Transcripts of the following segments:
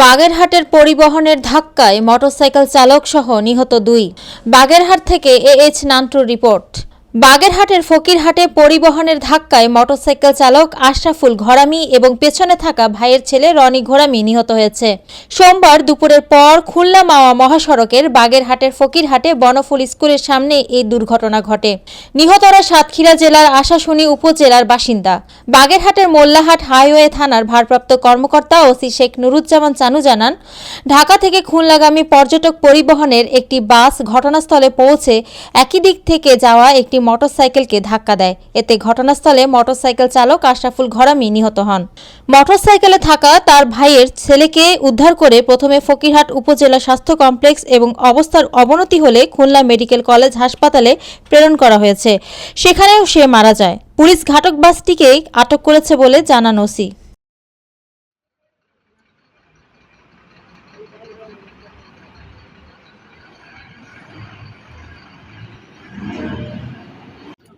বাগেরহাটের পরিবহনের ধাক্কায় মোটরসাইকেল চালক সহ নিহত দুই। বাগেরহাট থেকে এ এইচ নান্টুর রিপোর্ট। বাগেরহাটের ফকিরহাটে পরিবহনের ধাক্কায় মোটরসাইকেল চালক, আশরাফুল ঘোরামি এবং পেছনে থাকা ভাইয়ের ছেলে রনি ঘোরামি নিহত হয়েছে। সোমবার দুপুরের পর খুলনা মাওয়া মহাসড়কের বাগেরহাটের ফকিরহাটে বনফুল স্কুলের সামনে এই দুর্ঘটনা ঘটে। নিহতরা সাতক্ষীরা জেলার আশাশুনি উপজেলার বাসিন্দা। বাগেরহাটের মোল্লাহাট হাইওয়ে থানার ভারপ্রাপ্ত কর্মকর্তা ওসি শেখ নুরুজ্জামান চানু জানান, ঢাকা থেকে খুলনাগামী পর্যটক পরিবহনের একটি বাস ঘটনাস্থলে পৌঁছে একই দিক থেকে যাওয়া একটি মোটরসাইকেলকে ধাক্কা দেয়। এতে ঘটনাস্থলে মোটরসাইকেল চালক আশরাফুল ঘরামি নিহত হন। মোটরসাইকেলে থাকা তার ভাইয়ের ছেলেকে উদ্ধার করে প্রথমে ফকিরহাট উপজেলা স্বাস্থ্য কমপ্লেক্স এবং অবস্থার অবনতি হলে খুলনা মেডিকেল কলেজ হাসপাতালে প্রেরণ করা হয়েছে। সেখানেও সে মারা যায়। পুলিশ ঘাতক বাসটিকে আটক করেছে বলে জানান ওসি।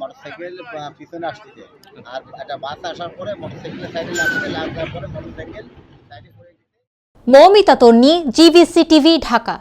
মোটরসাইকেল পিছনে আসতেছে। আর একটা বাস আসার পরে মোটরসাইকেল সাইডে লাগছে লাগার পরে মোটরসাইকেল সাইডে পড়ে মৌমিতা তন্নি জিভিসি টিভি, ঢাকা।